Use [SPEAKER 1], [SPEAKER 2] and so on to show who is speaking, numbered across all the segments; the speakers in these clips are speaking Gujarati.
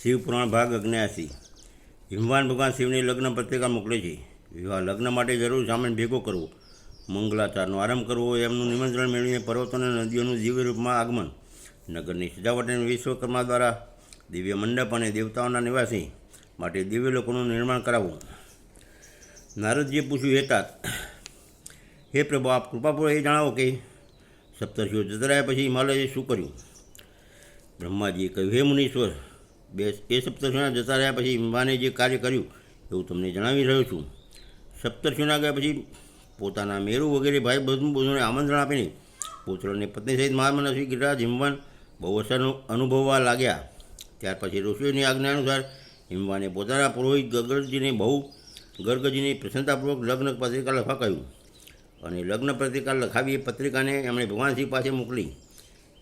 [SPEAKER 1] શિવપુરાણ ભાગ અગ્ન્યાસી હિમવાન ભગવાન શિવની લગ્ન પત્રિકા મોકલે છે. વિવાહ લગ્ન માટે જરૂર સામાન ભેગો કરવો. મંગલાચારનો આરંભ કરવો એમનું નિમંત્રણ મેળવીને પર્વતો અને નદીઓનું દિવ્ય રૂપમાં આગમન. નગરની સજાવટ અને વિશ્વકર્મા દ્વારા દિવ્ય મંડપ અને દેવતાઓના નિવાસી માટે દિવ્ય લોકોનું નિર્માણ કરાવવું. નારદજીએ પૂછ્યું હેતા હે પ્રભુ, આપ કૃપાપૂર્વક એ જણાવો કે સપ્તર્ષિઓ જતા રહ્યા પછી હિમાલયે શું કર્યું? બ્રહ્માજીએ કહ્યું, હે મુનીશ્વર બે એ સપ્તર્ષિઓના જતા રહ્યા પછી હિંબાને જે કાર્ય કર્યું, એવું તમને જણાવી રહ્યો છું. સપ્તર્ષિઓના ગયા પછી પોતાના મેરુ વગેરે ભાઈ બધું, બધુંને આમંત્રણ આપીને પુત્ર અને પત્ની સહિત મહામનસ્વી ગિરિરાજ હિમવાન બહુ અસર અનુભવવા લાગ્યા. ત્યાર પછી ઋષિઓની આજ્ઞા અનુસાર હિમવાને પોતાના પુરોહિત ગગરજીને બહુ ગર્ગજીની પ્રસન્નતાપૂર્વક લગ્ન પત્રિકા લખવા કહ્યું અને લગ્ન પત્રિકા લખાવી એ પત્રિકાને એમણે ભગવાન શ્રી પાસે મોકલી.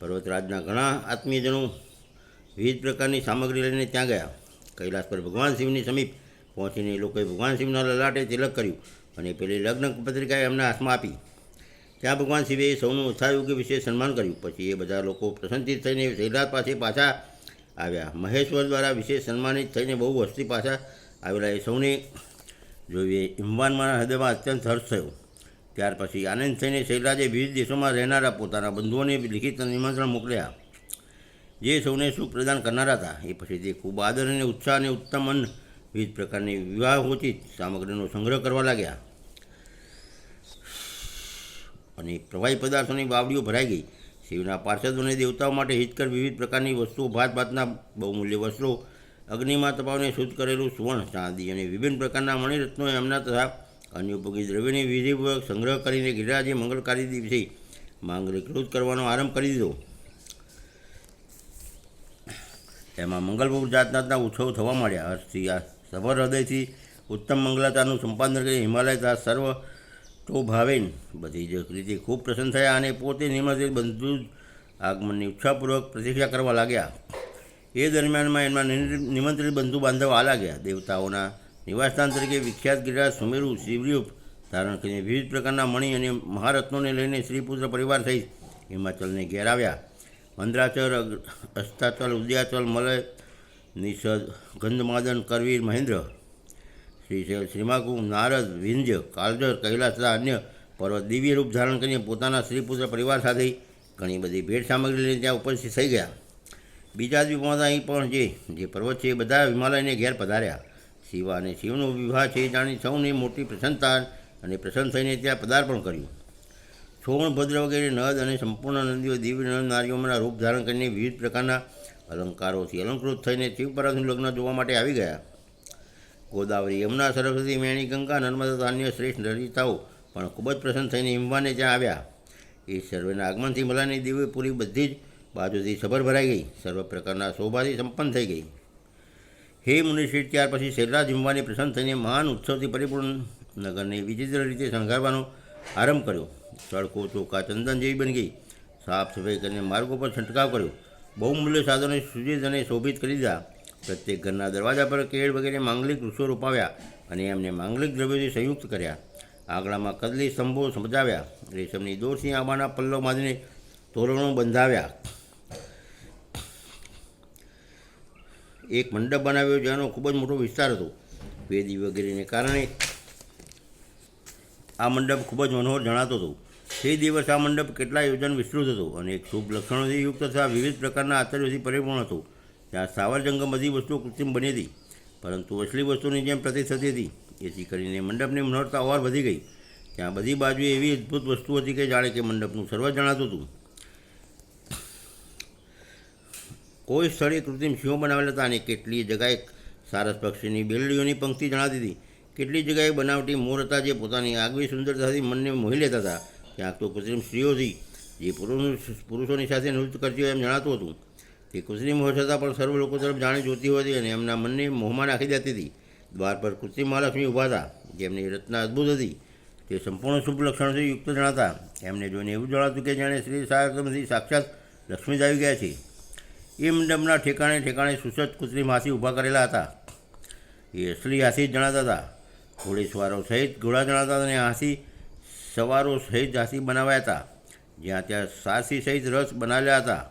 [SPEAKER 1] પર્વતરાજના ઘણા આત્મીયજનો વિવિધ પ્રકારની સામગ્રી લઈને ત્યાં ગયા. કૈલાસ પર ભગવાન શિવની સમીપ પહોંચીને લોકોએ ભગવાન શિવના લલાટે તિલક કર્યું અને પેલી લગ્ન પત્રિકા એમના હાથમાં આપી. ત્યાં ભગવાન શિવે સૌનું ઉત્સાહયોગ્ય વિશે સન્માન કર્યું. પછી એ બધા લોકો પ્રસન્નિત થઈને શૈલાસ પાસે પાછા આવ્યા. મહેશ્વર દ્વારા વિશેષ સન્માનિત થઈને બહુ વસ્તી પાછા આવેલા એ સૌને જોઈએ હિમવાનમાં હૃદયમાં અત્યંત હર્ષ થયો. ત્યાર પછી આનંદ થઈને શૈલાજે વિવિધ દેશોમાં રહેનારા પોતાના બંધુઓને લિખિત નિમંત્રણ મોકલ્યા. જે સૌને સુખ પ્રદાન કરનારા હતા. એ પછી તે ખૂબ આદર અને ઉત્સાહ અને ઉત્તમ અન્ન વિવિધ પ્રકારની વિવાહોચિત સામગ્રીનો સંગ્રહ કરવા લાગ્યા. અને પ્રવાહી પદાર્થોની બાવડીઓ ભરાઈ ગઈ. શિવના પાર્ષદો અને દેવતાઓ માટે હિતકર વિવિધ પ્રકારની વસ્તુઓ, ભાત ભાતના બહુમૂલ્ય વસ્ત્રો, અગ્નિમાં તપાવને શુદ્ધ કરેલું સુવર્ણ, ચાંદી અને વિભિન્ન પ્રકારના મણિરત્નો એમના તથા અન્ય ઉપયોગી દ્રવ્યની વિધિપૂર્વક સંગ્રહ કરીને ગિરિરાજે મંગળકારી દિવસે માંગલીકૃત કરવાનો આરંભ કરી દીધો. એમાં મંગલપુર જાત જાતના ઉત્સવ થવા માંડ્યા. હર્ષથી આ સભર હૃદયથી ઉત્તમ મંગલતાનું સંપાદન કરી હિમાલય તથા સર્વ તો ભાવેન. બધી જ રીતે ખૂબ પ્રસન્ન થયા અને પોતે નિમંત્રિત બંધુ આગમનની ઉત્સાહપૂર્વક પ્રતીક્ષા કરવા લાગ્યા. એ દરમિયાનમાં એમના નિમંત્રિત બંધુ બાંધવ આ લાગ્યા. દેવતાઓના નિવાસસ્થાન તરીકે વિખ્યાત ગિરિરાજ સુમેરુ, શિવરૂપ ધારણ કરીને વિવિધ પ્રકારના મણિ અને મહારત્નોને લઈને શ્રીપુત્ર પરિવાર સહિત હિમાચલને ઘેર આવ્યા. મંદ્રાચલ, અસ્તાચલ, ઉદ્યાચલ, મલય, નિષદ, ગંધમાદન, કરવીર, મહેન્દ્ર, શ્રી શ્રીમાકુ નારદ, વિંધ્ય, કાલજર, કૈલાસ તથા અન્ય પર્વત દિવ્ય રૂપ ધારણ કરીને પોતાના શ્રીપુત્ર પરિવાર સાથે ઘણી બધી ભેટ સામગ્રી લઈને ત્યાં ઉપસ્થિત થઈ ગયા. બીજા દ્વીપમાં અહીં પણ જે જે પર્વત છે એ બધા હિમાલયને ઘેર પધાર્યા. શિવા અને શિવનો વિવાહ છે એ જાણી સૌને મોટી પ્રસન્નતા અને પ્રસન્ન થઈને ત્યાં પદાર્પણ કર્યું. છોણ ભદ્ર વગેરે, નદ અને સંપૂર્ણ નદીઓ, દિવ્ય નર નારીઓના રૂપ ધારણ કરીને વિવિધ પ્રકારના અલંકારોથી અલંકૃત થઈને શિવપરાનું લગ્ન જોવા માટે આવી ગયા. ગોદાવરી, યમુના, સરસ્વતી, મેણી, ગંગા, નર્મદા અન્ય શ્રેષ્ઠ નદીતાઓ પણ ખૂબ જ પ્રસન્ન થઈને હિમવાને ત્યાં આવ્યા. એ સર્વેના આગમનથી મલાની દિવ્ય પૂરી બધી જ બાજુથી સભર ભરાઈ ગઈ. સર્વ પ્રકારના શોભાથી સંપન્ન થઈ ગઈ. હે મુનિશ્રી, ત્યાર પછી શૈલાજ હિમવાની પ્રસન્ન થઈને મહાન ઉત્સવથી પરિપૂર્ણ નગરને વિચિત્ર રીતે શણગારવાનો આરંભ કર્યો. સડકો, ચોકા, ચંદન જેવી બની ગઈ. સાફ સફાઈ કરીને માર્ગો પર છંટકાવ કર્યો. બહુમૂલ્ય સાધનો સુજીત અને શોભિત કરી દીધા. પ્રત્યેક ઘરના દરવાજા પર કેળ વગેરે માંગલિક વૃક્ષો રોપાવ્યા અને એમને માંગલિક દ્રવ્યોથી સંયુક્ત કર્યા. આંગણામાં કદલી સ્તંભો સમજાવ્યા. રેશમની દોરથી આંબાના પલ્લવ બાંધીને તોરણો બંધાવ્યા. એક મંડપ બનાવ્યો, જેનો ખૂબ જ મોટો વિસ્તાર હતો. વેદી વગેરેને કારણે આ મંડપ ખૂબ જ મનોહર જણાતો હતો. તે દિવસ આ મંડપ કેટલા યોજન વિસ્તૃત હતો અને એક શુભ લક્ષણોથી યુક્ત તથા વિવિધ પ્રકારના આચાર્યોથી પરિપૂર્ણ હતો. ત્યાં સાવર જંગમ બધી વસ્તુઓ કૃત્રિમ બની હતી, પરંતુ અસલી વસ્તુની જેમ પ્રતીત થતી હતી. એથી કરીને મંડપની મનોહરતા ઓર વધી ગઈ. ત્યાં બધી બાજુએ એવી અદ્ભુત વસ્તુ હતી કે જાણે કે મંડપનું સર્વ જણાતું હતું. કોઈ સ્થળે કૃત્રિમ સિંહો બનાવેલા હતા અને કેટલી જગાએ સારસ પક્ષીની બેલડીઓની પંક્તિ જણાતી હતી. કેટલી જગ્યાએ બનાવટી મોર હતા જે પોતાની આગવી સુંદરતાથી મનને મોહી લેતા હતા? ક્યાંક તો કૃત્રિમ સ્ત્રીઓથી, જે પુરુષ પુરુષોની સાથે નૃત્ય કરતી હોય એમ જણાતું હતું. તે કૃત્રિમ હોવા છતાં પણ સર્વ લોકો તરફ જાણી જોતી હતી અને એમના મનને મોહમાં નાખી દેતી હતી. દ્વાર પર કૃત્રિમ મહાલક્ષ્મી ઊભા હતા. જેમની રચના અદ્ભુત હતી. તે સંપૂર્ણ શુભ લક્ષણથી યુક્ત જણાતા. એમને જોઈને એવું જણાતું કે જાણે શ્રી સાગરમાંથી સાક્ષાત લક્ષ્મી આવી ગયા છે. એ મંડપના ઠેકાણે ઠેકાણે સુસજ્જ કૃત્રિમ હાથી ઊભા કરેલા હતા. એ અસલી હાથી જ જણાતા હતા. ઘોડેસવારો સહિત ઘોડા જણાતા હતા અને હાથી સવારો સહિત હાથી બનાવ્યા હતા, જ્યાં ત્યાં સારસી સહિત રસ બનાવ્યા હતા.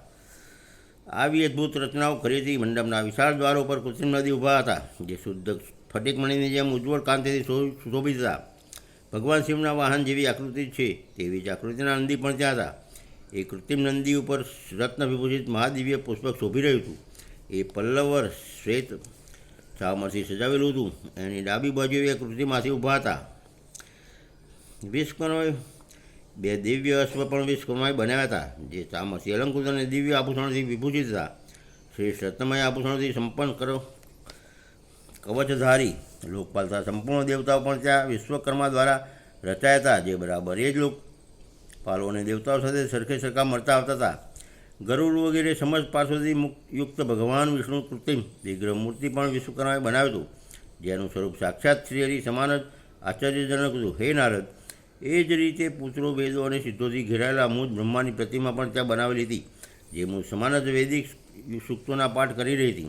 [SPEAKER 1] આવી અદ્ભુત રચનાઓ કરી હતી મંડપના વિશાળ દ્વારો પર કૃત્રિમ નદી ઊભા હતા, જે શુદ્ધ ફટિકમણીની જેમ ઉજ્જવળ કાંતિથી શોભિત હતા. ભગવાન શિવના વાહન જેવી આકૃતિ છે, તેવી જ આકૃતિના નંદી પણ ત્યાં હતા. એ કૃત્રિમ નંદી ઉપર રત્ન વિભૂષિત મહાદિવ્ય પુષ્પક શોભી રહ્યું હતું. એ પલ્લવર શ્વેત ચામરથી સજાવેલું હતું. એની ડાબી બાજુએ એક કૃતિમાંથી ઊભા હતા. વિશ્વકર્માએ બે દિવ્ય અશ્વ પણ વિશ્વકર્માએ બનાવ્યા હતા, જે ચામરથી અલંકૃત અને દિવ્ય આભૂષણથી વિભૂષિત હતા. શ્રી સત્યમય આભૂષણથી સંપન્ન કરો. કવચધારી, લોકપાલતા સંપૂર્ણ દેવતાઓ પણ ત્યાં વિશ્વકર્મા દ્વારા રચાયા હતા, જે બરાબર એ જ લોકપાલો અને દેવતાઓ સાથે સરખે સરખા મળતા આવતા હતા. ગરુડ વગેરે સમજ પાસોથી યુક્ત ભગવાન વિષ્ણુ કૃત્રિમ મૂર્તિ પણ વિશ્વકર્માએ બનાવ્યું હતું. જેનું સ્વરૂપ સાક્ષાત શ્રી હરિ સમાન જ આશ્ચર્યજનક હતું. હે નારદ, એ જ રીતે પુત્રો, વેદો અને સિદ્ધોથી ઘેરાયેલા મૂળ બ્રહ્માની પ્રતિમા પણ ત્યાં બનાવેલી હતી જે મૂળ સમાન જ વૈદિક સૂક્તોના પાઠ કરી રહી હતી.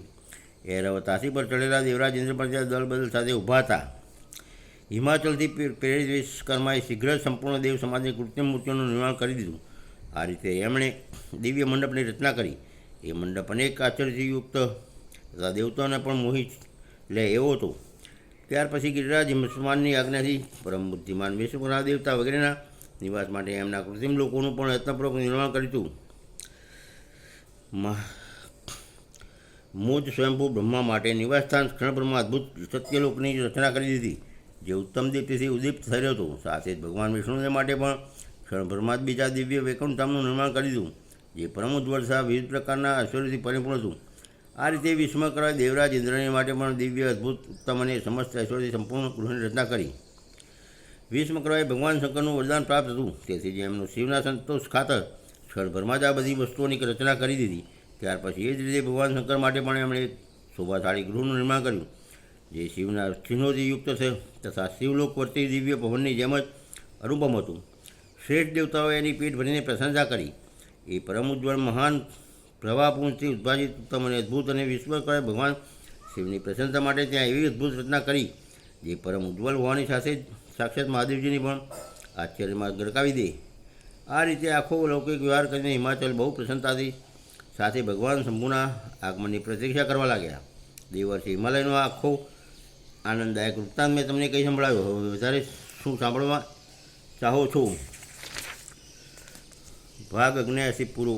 [SPEAKER 1] એરવ તાસી પર ચડેલા દેવરાજ ઇન્દ્ર પણ ત્યાં દળ બદલ સાથે ઊભા હતા. હિમાચલથી પ્રે- પ્રેરિત વિશ્વકર્માએ શીઘ્ર સંપૂર્ણ દેવ સમાજની કૃત્રિમ મૂર્તિઓનું નિર્માણ કરી દીધું. આ રીતે એમણે દિવ્ય મંડપની રચના કરી. એ મંડપ અનેક આશ્ચર્યથી યુક્ત તથા દેવતાઓને પણ મોહિત લે એવો હતો. ત્યાર પછી ગિરિરાજ મુસલમાનની આજ્ઞાથી પરમ બુદ્ધિમાન વિશ્વના દેવતા વગેરેના નિવાસ માટે એમના કૃત્રિમ લોકોનું પણ યત્નપૂર્વક નિર્માણ કર્યું હતું. મોજ સ્વયંભૂ બ્રહ્મા માટે નિવાસસ્થાન ક્ષણભરમાં અદ્ભુત સત્યલોકની રચના કરી દીધી, જે ઉત્તમ દીપ્તિથી ઉદ્દીપ્ત થયો હતો. સાથે જ ભગવાન વિષ્ણુને માટે પણ ક્ષણભરમાં જ બીજા દિવ્ય વૈકુંઠધામનું નિર્માણ કરી દીધું જે પરમ ઉજ્જવળ વિવિધ પ્રકારના ઐશ્વર્યથી પરિપૂર્ણ હતું આ રીતે વિશ્વકર્મા દેવરાજ ઇન્દ્રની માટે પણ દિવ્ય, અદ્ભુત, ઉત્તમ અને સમસ્ત ઐશ્વર્યથી સંપૂર્ણ ગૃહની રચના કરી. વિશ્વકરાએ ભગવાન શંકરનું વરદાન પ્રાપ્ત હતું તેથી જે એમનું શિવના સંતોષ ખાતર ક્ષણભરમાં જ આ બધી વસ્તુઓની રચના કરી દીધી. ત્યાર પછી એ જ રીતે ભગવાન શંકર માટે પણ એમણે એક શોભાશાળી ગૃહનું નિર્માણ કર્યું, જે શિવના ચિહ્નોથી યુક્ત છે, તથા શિવલોક વર્તી દિવ્ય ભવનની જેમ જ અનુપમ હતું. શ્રેષ્ઠ દેવતાઓએ એની પીઠ ભરીને પ્રશંસા કરી. એ પરમ ઉજ્જવળ મહાન પ્રવાહપૂર્ણથી ઉદ્ભાજિત ઉત્તમ અને અદ્ભુત અને વિશ્વકર્મા ભગવાન શિવની પ્રશંસા માટે ત્યાં એવી અદ્ભુત રચના કરી, જે પરમ ઉજ્જવળ હોવાની સાથે જ સાક્ષાત મહાદેવજીની પણ આશ્ચર્યમાં ગડકાવી દે. આ રીતે આખો લૌકિક વ્યવહાર કરીને હિમાચલ બહુ પ્રસન્નતાથી સાથે ભગવાન શંભુના આગમનની પ્રતીક્ષા કરવા લાગ્યા. દેવર્ષિ હિમાલયનો આખો આનંદદાયક વૃત્તાંત મેં તમને કંઈ સંભળાવ્યો? હવે વધારે શું સાંભળવા ચાહો છો? ભાગ અગ્નેયસી પૂરો